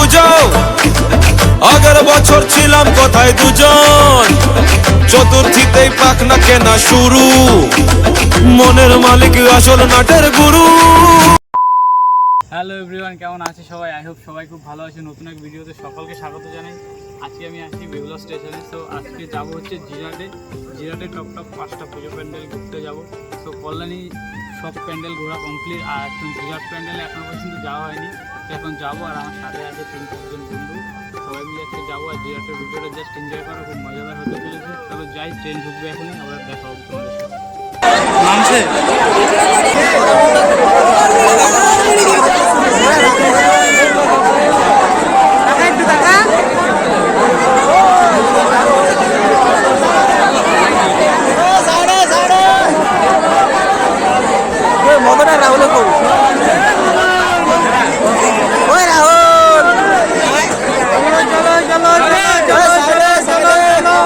বুঝাও আগের বছর ছিলাম কোথায় দুজন? চতুর্থীতেই পাখনা কেনা শুরু। মনের মালিক আসল নাটের গুরু। হ্যালো এভরিওয়ান কেমন আছে সবাই? আই হোপ সবাই খুব ভালো আছে নতুন এক ভিডিওতে সকলকে স্বাগত জানাই। আজকে আমি আছি বেগুলা স্টেশনে তো আজকে যাব হচ্ছে জিরাটে। জিরাটে টপ টপ পাঁচটা পুজো প্যান্ডেল ঘুরতে যাব। তো কল্যাণী সব প্যান্ডেল ঘোরা কমপ্লিট আর জিরাট প্যান্ডেলে এখনও পর্যন্ত যাওয়া হয়নি। এখন যাব আর আমার সাথে আছে তিন চারজন বন্ধু। সবাই মিলে আজকে যাব আর যে একটা ভিডিওটা জাস্ট এনজয় করা, খুব মজাদার হতে চলেছে তবে যাই ট্রেন ঢুকবে এখনই, আবার দেখা হবে তোমাদের সাথে নামছে মদনা রাহুল কো ওই রাহুল চলো চলো চলো চলো চলো চলো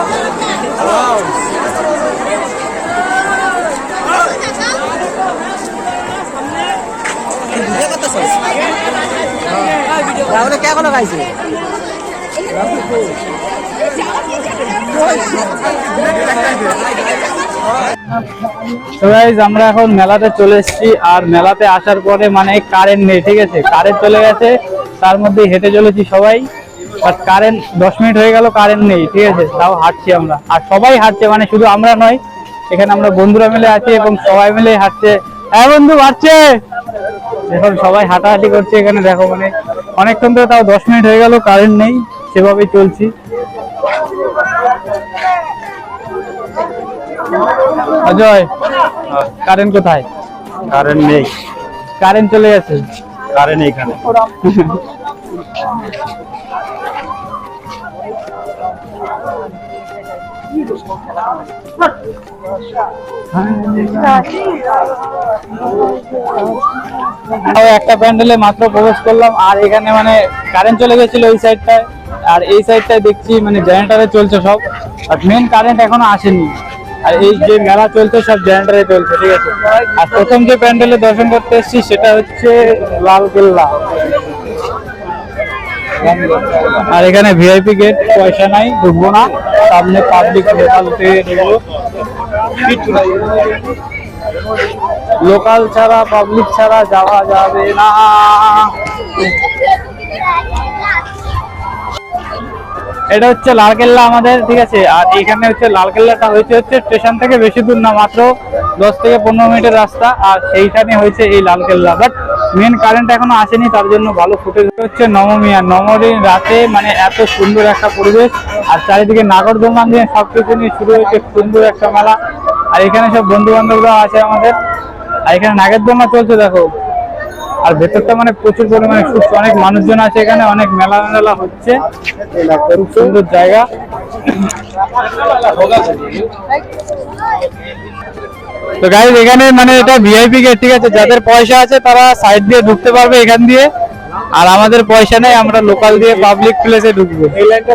রাহুল কে কোনো গাইছে তো গাইজ আমরা এখন মেলাতে চলে এসেছি, আর মেলাতে আসার পরে মানে কারেন্ট নেই, ঠিক আছে? কারেন্ট চলে গেছে, তার মধ্যে হেঁটে চলেছি সবাই বাট কারেন্ট দশ মিনিট হয়ে গেল কারেন্ট নেই, ঠিক আছে? তাও হাঁটছি আমরা। আর সবাই হাঁটছে মানে শুধু আমরা নয়, এখানে আমরা বন্ধুরা মিলে আছি এবং সবাই মিলে হাঁটছে। হ্যাঁ বন্ধু, হাঁটছে! এখন সবাই হাঁটাহাঁটি করছে, এখানে দেখো মানে অনেকক্ষণ ধরে তাও দশ মিনিট হয়ে গেল কারেন্ট নেই সেভাবেই চলছি। অজয় কারেন্ট কোথায়? কারেন্ট নেই। কারেন্ট চলে গেছে। কারেন্ট এইখানে একটা প্যান্ডেলে মাত্র প্রবেশ করলাম, আর এখানে মানে কারেন্ট চলে গেছিল ওই সাইডটায় আর এই সাইডটায় দেখছি মানে জেনারেটারে চলছে সব আর মেন কারেন্ট এখনও আসেনি। আর এই যে মেলা চলছে, সব জেনারেটারে চলছে, ঠিক আছে? আর প্রথম যে প্যান্ডেলে দর্শন করতে এসেছি, সেটা হচ্ছে লালকেল্লা। আর এখানে ভিআইপি গেট পয়সা নাই, ঢুকবো না। সামনে পাবলিক লোকাল ছাড়া পাবলিক ছাড়া যাওয়া যাবে না। এটা হচ্ছে লালকেল্লা আমাদের, ঠিক আছে? আর এখানে হচ্ছে লালকেল্লাটা হয়েছে হচ্ছে স্টেশন থেকে বেশি দূর না, মাত্র দশ থেকে পনেরো মিনিটের রাস্তা। আর সেইখানে হয়েছে এই লালকেল্লা। বাট মেন কারেন্ট এখনও আসেনি, তার জন্য ভালো ফুটেজ হচ্ছে। নবমী আর নবমীর রাতে মানে এত সুন্দর একটা পরিবেশ। আর চারিদিকে নাগরদোলনা দিয়ে সবকিছু নিয়ে শুরু হয়েছে সুন্দর একটা মেলা। আর এখানে সব বন্ধু বান্ধবরা আছে আমাদের। আর এখানে নাগের দোলনা চলছে, দেখো। আর ভেতরটা মানে প্রচুর পরিমাণে সুস্থ। অনেক মানুষজন আছে এখানে, অনেক মেলা মেলা হচ্ছে। খুব সুন্দর জায়গা। তো গাইজ এখানে মানে এটা ভিআইপি গেট ঠিক আছে? যাদের পয়সা আছে, তারা সাইড দিয়ে ঢুকতে পারবে এখান দিয়ে। আর আমাদের পয়সা নেই, আমরা লোকাল দিয়ে পাবলিক প্লেসে ঢুকবো। এই লাইনটা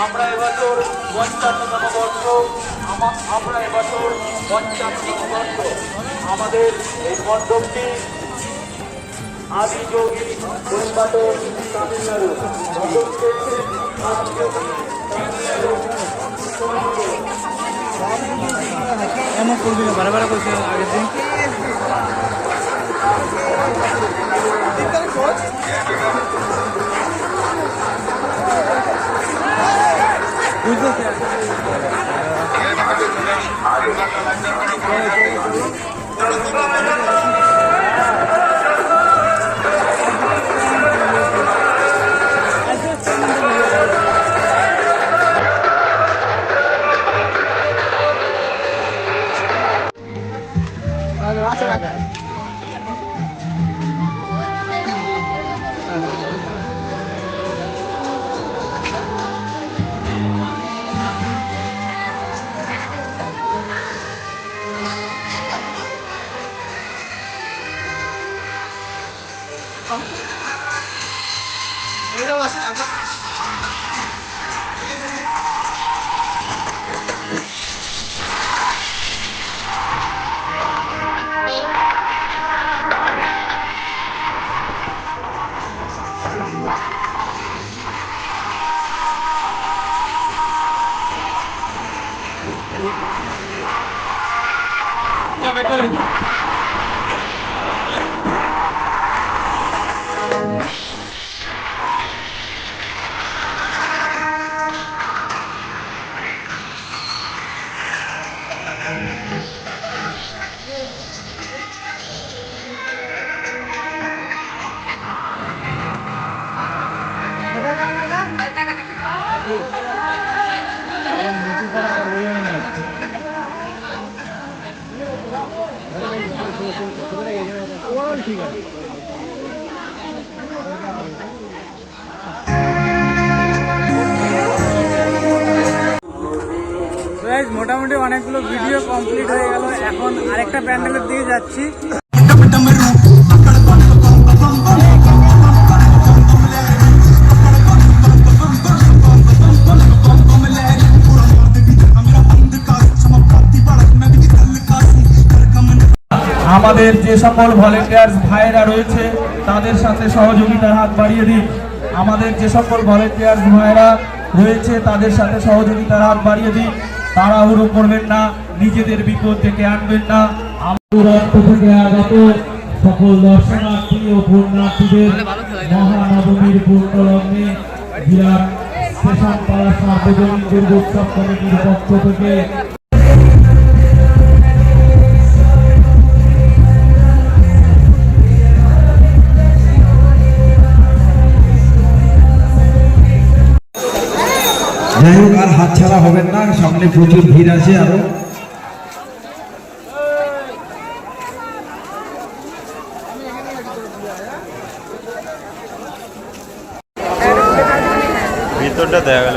এবছর পঞ্চান্নতম বর্ষ। আমা- আমরা এবছর পঞ্চান্নতম বর্ষ। আমাদের এই মণ্ডপটি আদি যোগী পরিপাত তামিলনাড়ু। এমন করবি না বারে বারে করছে আগের দিন। ಅದು ವಾಸವಾಗ Ini udah masih agak Ya betul. Thank you. মোটামুটি অনেকগুলো ভিডিও কমপ্লিট হয়ে গেল। এখন আরেকটা প্যান্ডেলের দিকে যাচ্ছি। আমাদের যে সকল ভলেন্টিয়ার্স ভাইয়েরা রয়েছে, তাদের সাথে সহযোগিতার হাত বাড়িয়ে দিন। আমাদের যে সকল ভলেন্টিয়ার্স ভাইয়েরা রয়েছে, তাদের সাথে সহযোগিতার হাত বাড়িয়ে দিন। তাড়াহুড়ো করবেন না, নিজেদের বিপদ থেকে আনবেন না। সকল দর্শনার্থী ও পূর্ণার্থীদের মহানবমীর পূর্ণলগ্নে বিরাট পাড়া সার্বজনীন দুর্গোৎসব কমিটির পক্ষ থেকে যাই হোক আর হাত ছাড়া হবেন না, সামনে প্রচুর ভিড় আছে আরও। ভিতরটা দেখা গেল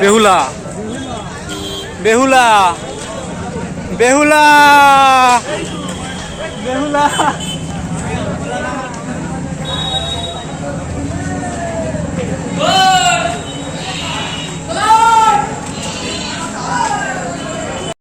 বেহুলা। বেহুলা। বেহুলা। বেহুলা। ও